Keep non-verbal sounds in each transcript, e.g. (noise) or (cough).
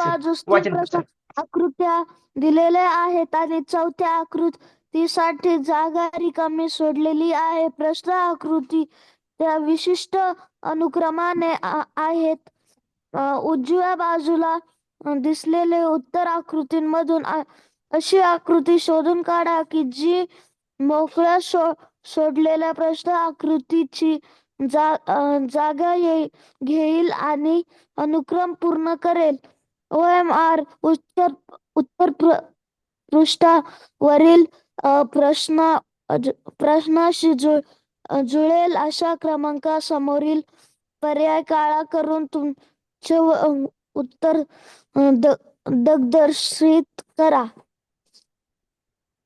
बाजूस आकृत्या दिलेल्या आहेत आणि चौथ्या आकृतीसाठी जागा रिकामी सोडलेली आहे. प्रश्न आकृती त्या विशिष्ट अनुक्रमाने आहेत. उजव्या बाजूला दिसलेले उत्तर आकृतींमधून अशी आकृती शोधून काढा की जी मोकळ्या सो सोडलेल्या प्रश्न आकृतीची जा जागा घेईल आणि अनुक्रम पूर्ण करेल. O M R Uttar Uttar प्र पृष्ठावरील प्रश्न प्रश्नाशी जुळेल अशा क्रमांकासमोरील पर्याय काळा करून तुमचे उत्तर दिग्दर्शित करा.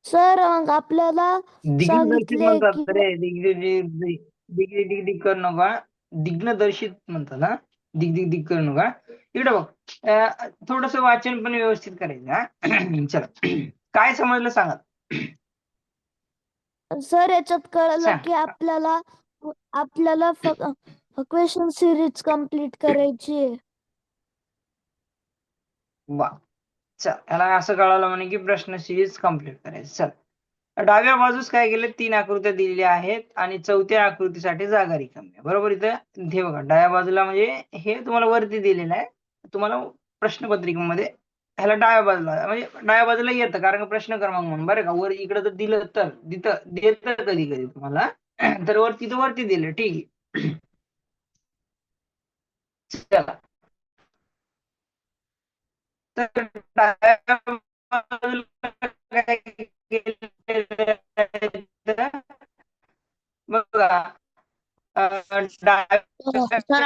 सर मग आपल्याला दिग्दर्शित सांगितले म्हणतात की रे. दिग दिग दिग दिग दिग दिग दिग करू नका दिग्नदर्शित म्हणतात हा दिग दिग दिग करू नका इकडे बघ. थोडस वाचन पण व्यवस्थित करायचं हा. (clears throat) चला. काय समजलं सांगा. सर याच्यात कळलं. की आपल्याला आपल्याला क्वेश्चन सिरीज कंप्लीट करायची आहे. वा. चल याला असं कळालं म्हणे की प्रश्न सिरीज कंप्लीट करायचं. चल. डाव्या बाजूस काय केलं? तीन आकृत्या दिलेल्या आहेत आणि चौथ्या आकृतीसाठी जागा रिकामी आहे. बरोबर इथं? हे बघा. डाव्या बाजूला म्हणजे हे तुम्हाला वरती दिलेलं आहे. तुम्हाला प्रश्नपत्रिकेमध्ये ह्याला डाव्या बाजूला म्हणजे डाव्या बाजूला येतं कारण प्रश्न क्रमांक म्हणून बरं का? वर इकडे तर दिलं तर तिथं देतं कधी कधी तुम्हाला. (clears throat) तर वर तिथं वरती दिलं ठीक आहे. (clears throat) चला. तर डाव्या बाजूला बघा. डाव्या सर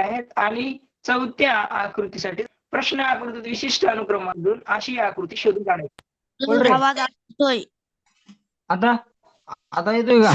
आहेत आणि चौथ्या आकृतीसाठी प्रश्न आकृतीत विशिष्ट अनुक्रमातून अशी आकृती शोधून काढायची. आवाज आता आता येतोय का?